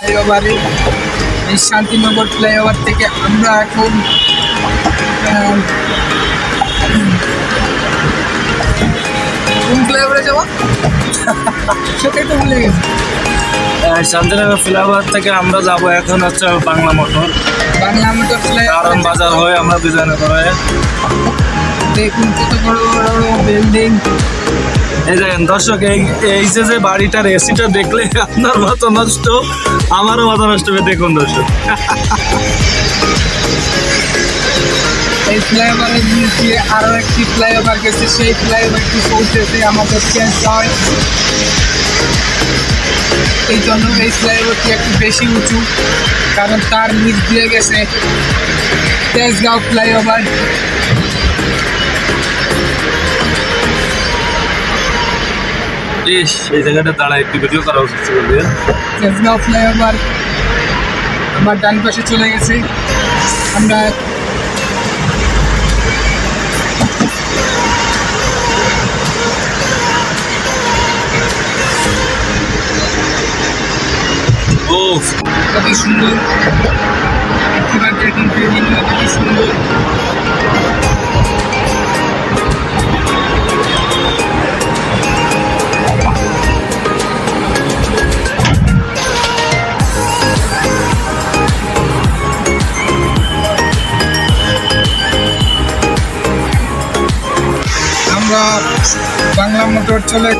ফ্লাইওভারে এই শান্তিনগর ফ্লাইওভার থেকে আমরা এখন কোন ফ্লাইওভারে যাব? সেটাই তো ভুলে গেছি। শান্তিনগর ফ্লাইওভার থেকে আমরা যাব এখন হচ্ছে বাংলা মোটর। বাংলা মোটর কারণ বাজার হয়ে আমরা দুজনে করে দেখুন কত বড় বড় বিল্ডিং এই দেখেন, দর্শক, এই এই যে যে বাড়িটার এসিটা দেখলে আপনার মাথা নষ্ট, আমারও মাথা নষ্ট হবে, দেখুন দর্শক। এই ফ্লাইওভারের নিচ আরও একটি ফ্লাইওভার গেছে, সেই ফ্লাইওভারটি পৌঁছেছে আমাদের চেঞ্জ হয় এই জন্য এই ফ্লাইওভারটি একটু বেশি উঁচু, কারণ তার নিচ দিয়ে গেছে তেজগাঁও ফ্লাইওভার ইস এই জায়গাটা দাঁড়ায় একটু ভিডিও করা উচিত ছিল। তেজগাঁও ফ্লাইওভার আমার ডান পাশে চলে গেছে। আমরা কত সুন্দর। সুন্দর। আমরা বাংলা মোটর চলে